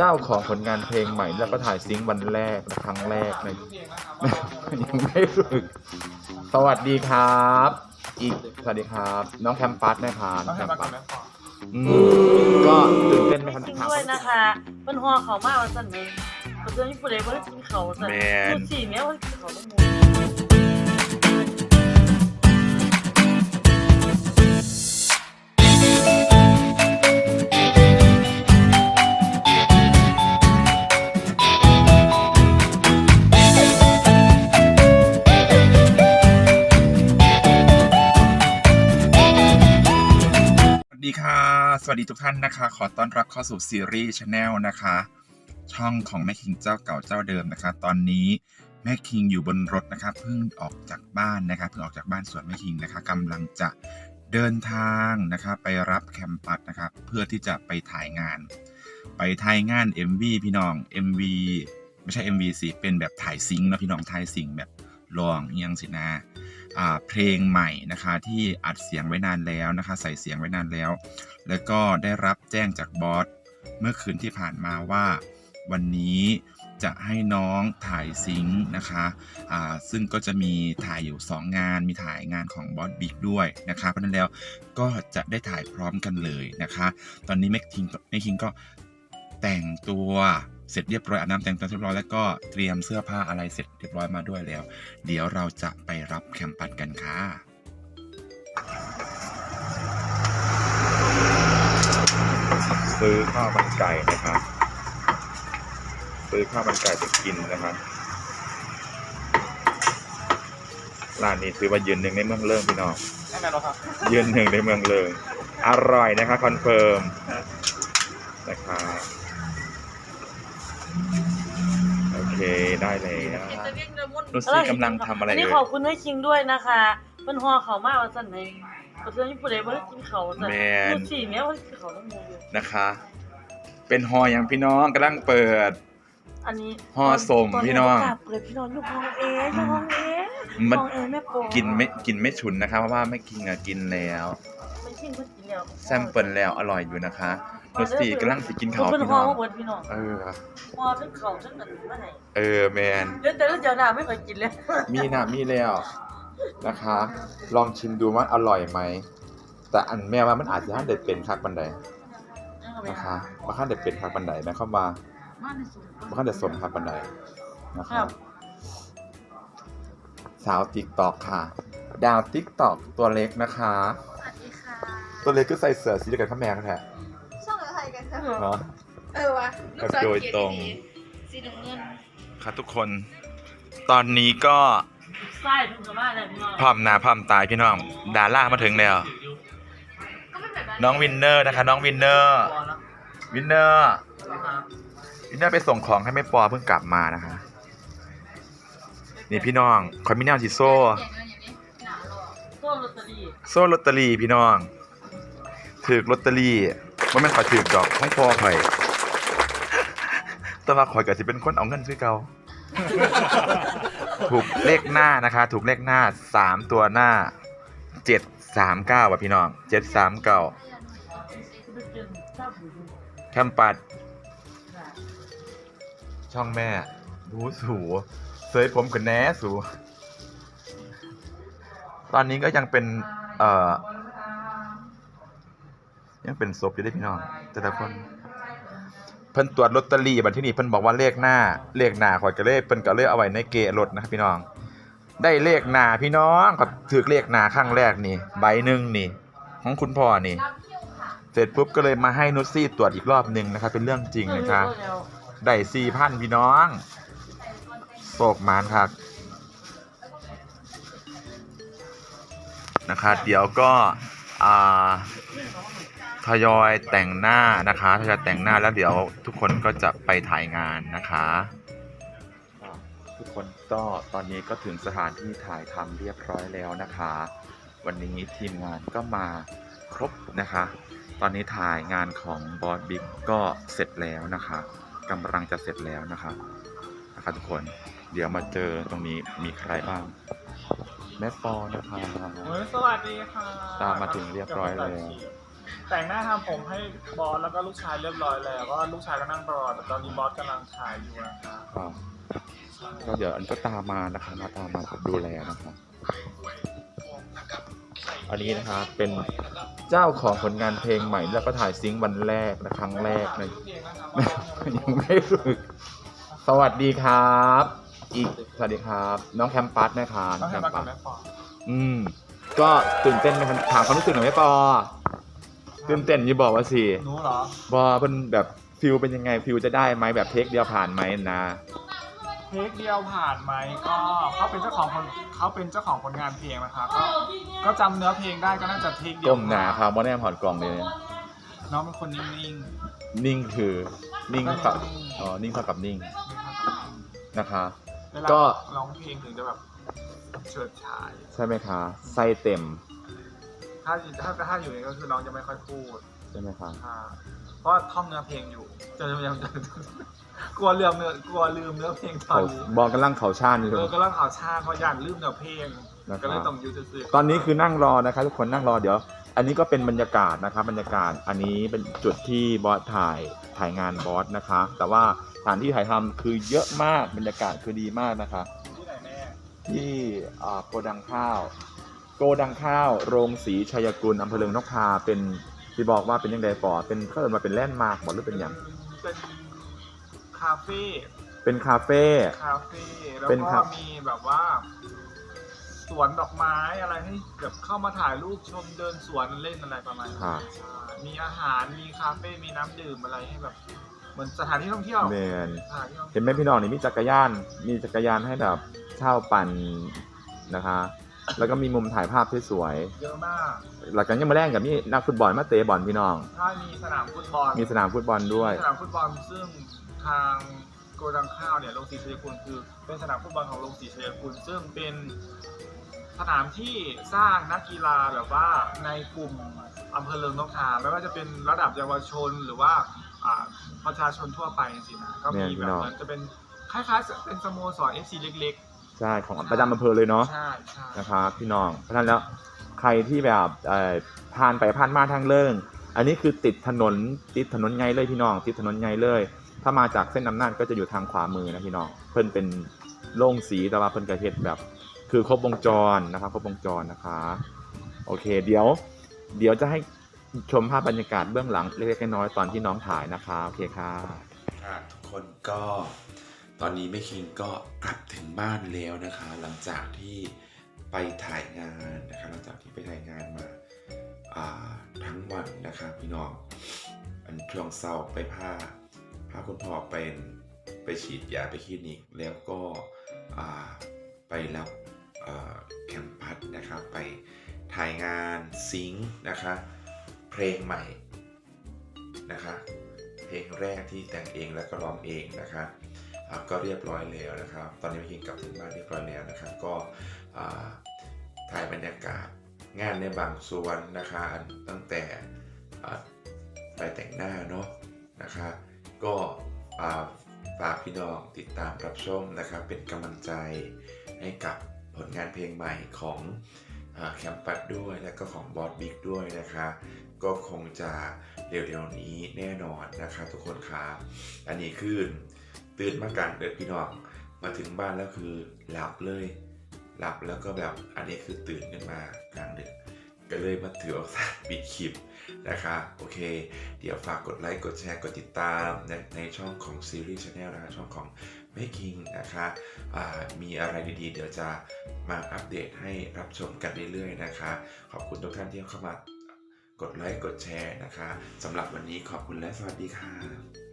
เจ้าของผลงานเพลงใหม่แล้วก็ถ่ายซิงค์วันแรกและครั้งแรกในยังไม่ฝึก สวัสดีครับ อีกสวัสดีครับ น้องแคมปัสนะคะน้องแคมปัสอืมก็ตื่นเต้นไหมครับจริงถามด้วยนะคะเป็นหัวเขามากว่าสั่นเลยเขาจะมีผู้ใดบ่ได้กินเขาสั่นแม่นพูดสี่เนี้ยว่ากินเขาต้องมู วัสดีทุกท่านนะคะ ขอต้อนรับเข้าสู่ซีรีส์ชาแนลนะคะ ช่องของแม่คิงเจ้าเก่าเจ้าเดิมนะคะ ตอนนี้แม่คิงอยู่บนรถนะคะเพิ่งออกจากบ้านนะคะเพิ่งออกจากบ้านสวนแม่คิงนะคะกำลังจะเดินทางนะคะไปรับแคมปัสนะครับเพื่อที่จะไปถ่ายงาน ไปถ่ายงาน MV พี่น้อง MV ไม่ใช่ MV สิเป็นแบบถ่ายซิงค์นะพี่น้องถ่ายซิงค์แบบลองยังสินะ เพลงใหม่นะคะที่อัดเสียงไว้นานแล้วนะคะ ใส่เสียงไว้นานแล้ว แล้วก็ได้รับแจ้งจากบอสเมื่อคืนที่ผ่านมาว่า วันนี้จะให้น้องถ่ายซิงค์นะคะซึ่งก็จะมีถ่ายอยู่ 2 งานมีถ่ายงานของบอสบิ๊กด้วยนะคะเพราะฉะนั้นแล้วก็จะได้ถ่ายพร้อมกันเลยนะคะ ตอนนี้แม็กคิงแม็กคิงก็แต่งตัว เสร็จเรียบร้อยอาบน้ำแต่งตัวเรียบร้อยแล้วก็เตรียมเสื้อผ้าอะไรเสร็จเรียบร้อยมาด้วยแล้ว เดี๋ยวเราจะไปรับแคมปัสกันค่ะซื้อข้าวมันไก่นะครับซื้อข้าวมันไก่ไปกินนะครับร้านนี้ถือว่ายืนหนึ่งในเมืองเริ่มพี่น้องแน่นอนครับยืนหนึ่งในเมืองเริงอร่อยนะคะคอนเฟิร์มนะครับ เคได้เลยนะเห็นแต่เรียกเดิมวนนุชซี่กำลังทำอะไรอันนี้เอ่ยขอบคุณให้คิงด้วยนะคะเป็นหัวเขามากว่าสั่นเลยเขาจะมีผู้ใดบ่ได้กินเขาสั่นแม่นพูดสี่เนี้ยว่ากินเขาต้องมูอยู่นะคะ เป็นฮออย่างพี่น้องกำลังเปิด อันนี้ห่อส้มตพี่น้องประกาศเปิดพี่น้องอยู่ห้องเออยู่ห้องเอมันห้องเอแม่โปรกินไม่กินไม่ฉุนนะคะเพราะว่าไม่กินอะกินแล้ว ไม่ชิงก็กินแล้วแซมเปิลแล้วอร่อยอยู่นะคะ นุชซี่กำลังสิกินข้าวเป็นพี่ห้น้อองงเปิดพี่น้องเออห่อทั้งเขาทั้งอันมาไหนเออแมนเดี๋ยวแต่ละเจ้าหน้าไม่เคยกินเลยมีนะมีแล้วนะคะ ลองชิมดูว่าอร่อยไหมแต่อันแม่ว่ามันอาจจะท่านเด็ดเป็นคักบันไดนะคะว่าท่านเด็ดเป็นคักบันไดนะเข้ามาว่าท่านเด็ดสมคักบันไดนะครัคะบสาวติ๊กตอกค่ะ ดาวติ๊กตอกตัวเล็กนะคะสวัสดีค่ะตัวเล็กก็ใส่เสื้อสีเดียวกับข้าแมงแท้ช่ องอะไรกันคะเนาะ เออวะแบบโดยตรงสีน้ำเงินค่ะทุกคน ตอนนี้ก็ไส้ถึงสามารถเลยพี่น้องพร้อมหนาพร้อมตายพี่น้อง ดาร่ามาถึงแล้ว ก็ไม่แบบนั้นน้องวินเนอร์นะคะ น้องวินเนอร์วินเนอร์วินเนอร์ไปส่งของให้แม่ปอเพิ่งกลับมานะคะ นี่พี่น้องคอยมิแนลจิโซ่ อย่างนั้นอย่างนี้หนาหรอโซ่ลอตเตอรี่โซ่ลอตเตอรี่พี่น้อง ถือลอตเตอรี่ ว่ามันขอยถือดอกห้องพอข่อยแต่ว่าข่อยก็สิเป็นคนเอาเงินซื้อเก่าถูกเลขหน้านะคะ ถูกเลขหน้าสามตัวหน้าเจ็ดสามเก้าว่ะพี่น้องเจ็ดสามเก้าแคมปัด ช่องแม่รู้สูเสยผมกับแหนสูตอนนี้ก็ยังเป็น เอ่อ ยังเป็นศพอยู่ได้พี่น้อง แต่ละคนเพิ่นตรวจลอตเตอรี่บัดที่นี่เพิ่นบอกว่าเลขหน้าเลขหน้าข่อยก็เลยเพิ่นก็เลยเอาไว้ในเกะรถนะครับพี่น้อง ได้เลขหน้าพี่น้องครับถือเลขหน้าครั้งแรกนี่ ใบหนึ่งนี่ ของคุณพ่อนี่ เสร็จปุ๊บก็เลยมาให้นุชซี่ตรวจอีกรอบหนึ่งนะครับ เป็นเรื่องจริงนะครับได้สี่พันพี่น้องโศกมานครับนะคะเดี๋ยวก็อ่า ทยอยแต่งหน้านะคะทยอยแต่งหน้าแล้วเดี๋ยวทุกคนก็จะไปถ่ายงานนะคะทุกคนก็ตอนนี้ก็ถึงสถานที่ถ่ายทำเรียบร้อยแล้วนะคะ วันนี้ทีมงานก็มาครบนะคะ ตอนนี้ถ่ายงานของบอสบิ๊กก็เสร็จแล้วนะคะกำลังจะเสร็จแล้วนะคะนะคะทุกคนเดี๋ยวมาเจอตรงนี้มีใครบ้าง แม่ปอนะคะโอ้ยสวัสดีค่ะ ตามมาถึงเรียบร้อยแล้วก แต่งหน้าทำผมให้บอสแล้วก็ลูกชายเรียบร้อยแล้วก็ลูกชายก็นั่งรอแต่ตอนนี้บอสกำลังถ่ายอยู่นะครับอ่าก็เดี๋ยวอันก็ตามมานะคะมาตามมาดูแลนะครับอันนี้นะครับเป็นเจ้าของผลงานเพลงใหม่แล้วก็ถ่ายซิงค์วันแรกและครั้งแรกในยังไม่ฝึกสวัสดีครับ อีกสวัสดีครับ น้องแคมปัสนะครับต้องให้มากับแม่ปออืม ก็ตื่นเต้นไหมครับถามความรู้สึกหน่อยไหมปอ ตื่นเต้นอยี่บอกว่าสิหนูเหรอ บอเป็นแบบฟิลเป็นยังไงฟิลจะได้ไหมแบบเทคเดียวผ่านไหมนะเทคเดียวผ่านไหมก็เขาเป็นเจ้าของคนเขาเป็นเจ้าของผลงานเพลงนะคะก็ก็จำเนื้อเพลงได้ก็น่าจะเทคเดียวก้มหนาครับว่าแนมหอดกล่องเลยน้องเป็นคนนิ่งนิ่งคือนิ่งก็กับนิ่งอ๋อนิ่งเท่ากับนิ่งๆนะคะ เวลาก็ ร้องเพลงถึงจะแบบเฉิดฉาย ใช่ไหมคะไส้เต็ม ถ้าถ้าถ้าอยู่นี่ก็คือน้องจะไม่ค่อยพูดใช่ไหมคะอ่าเพราะท่องเนื้อเพลงอยู่จะยังจะกลัวลืมเนื้อกลัวลืมเนื้อเพลงตอเขานนี้บอกกำลังเขาชาญอยู่ เออก็เล่าข่าวชาติเพราะอยากลืมเนื้อเพลงนะครับ ก็เลยต้องอยูซื่อๆตอนนี้คือนั่งรอนะครับทุกคนนั่งรอเดี๋ยว อันนี้ก็เป็นบรรยากาศนะครับบรรยากาศอันนี้เป็นจุดที่บอสถ่ายถ่ายงานบอสนะคะ แต่ว่าสถานที่ถ่ายทำคือเยอะมากบรรยากาศคือดีมากนะคะ ที่ไหนแม่ที่อ่าโกดังข้าว โกดังข้าวโรงสีชัยกุลอำเภอเลืองนกทาเป็นที่บอกว่าเป็นยังไงปอเป็นเขาเรียกมาเป็นแลนด์มาร์กหมดหรือเป็นอย่างเป็นคาเฟ่เป็นคาเฟ่ คาเฟ่แล้วเป็นคก็รับมีแบบว่า สวนดอกไม้อะไรให้แบบเข้ามาถ่ายรูปชมเดินสวนเล่นอะไรประมาณนี้ค่ะใช่มีอาหารมีคาเฟ่มีน้ำดื่มอะไรให้แบบ เหมือนสถานที่ท่องเที่ยวเมนสถานที่ท่องเที่ยว เห็นไหมพี่น้องนี่มีจักรยาน มีจักรยานให้แบบเช่าปั่นนะคะ แล้วก็มีมุมถ่ายภาพสวยเยอะมากๆหลังจากนี้มาแรงกับนี่นักฟุตบอลมาเตะบอลพี่น้อง ถ้ามีสนามฟุตบอลมีสนามฟุตบอลด้วยสนามฟุตบอลซึ่งทางโกดังข้าวเนี่ยโรงสีชัยกุลคือ เป็นสนามฟุตบอลของโรงสีชัยกุลซึ่งเป็นสนามที่สร้างนักกีฬาแบบว่าในกลุ่มอำเภอเลิงนกทาไม่ว่าจะเป็นระดับเยาวชนหรือว่าอ่าประชาชนทั่วไปสินะก็มีเนี่ยพี่แบบน้องเหมือนจะเป็นคล้ายๆเป็นสโมสร FC เล็ก ใช่ของประจำอำเภอเลยเนาะๆใช่ใช่นะครับพี่น้องเพราะฉะนั้นแล้วใครที่แบบเอ่อผ่านไปผ่านมาทางเลิงอันนี้คือติดถนนติดถนนไงเลยพี่น้อง ติดถนนไงเลย ถ้ามาจากเส้นอำนาจก็จะอยู่ทางขวามือนะพี่น้องเพิ่นเป็นโล่งสีแต่ว่าเพิ่นกระเฮ็ดแบบ คือครบวงจรนะครับครบวงจรนะคะโอเค เดี๋ยว เดี๋ยวจะให้ชมภาพบรรยากาศเบื้องหลังเล็กๆน้อยๆตอนที่น้องถ่ายนะคะโอเคค่ะค่ะทุกคนก็ ตอนนี้แม่คิงก็กลับถึงบ้านแล้วนะคะ หลังจากที่ไปถ่ายงานนะคะหลังจากที่ไปถ่ายงานมาาทั้งวันนะคะพี่น้อง อันช่วงเศร้าไปพาพาคุณพ่อไปไปฉีดยาไปคลินิก แล้วก็ไปรับแคมปัสนะครับไปถ่ายงานซิงค์นะคะเพลงใหม่นะคะเพลงแรกที่แต่งเองแล้วก็ร้องเองนะคะ ก็เรียบร้อยแล้วนะครับ ตอนนี้พิงกลับถึงบ้านเรียบร้อยแล้วนะครับ ก็ถ่ายบรรยากาศงานในบางส่วนนะคะอันตั้งแต่ไปแต่งหน้าเนาะนะคะ ก็ฝากพี่น้องติดตามรับชมนะครับ เป็นกำลังใจให้กับผลงานเพลงใหม่ของแคมปัสด้วยและก็ของบอสบิ๊กด้วยนะคะ ก็คงจะเร็วๆนี้แน่นอนนะคะทุกคนครับอันนี้คือ ตื่นมากลางเดือนพี่น้องมาถึงบ้านแล้วคือหลับเลย หลับแล้วก็แบบอันนี้คือตื่นขึ้นมากลางดึกก็เลยมาถือโอกาสปิดคลิปนะคะโอเค เดี๋ยวฝากกดไลค์กดแชร์กดติดตามในในช่องของซีรีส์ชาแนลนะคะช่องของ Making นะคะมีอะไรดีๆ เดี๋ยวจะมาอัปเดตให้รับชมกันเรื่อยๆนะคะ ขอบคุณทุกท่านที่เข้ามากดไลค์กดแชร์นะคะสำหรับวันนี้ขอบคุณและสวัสดีค่ะ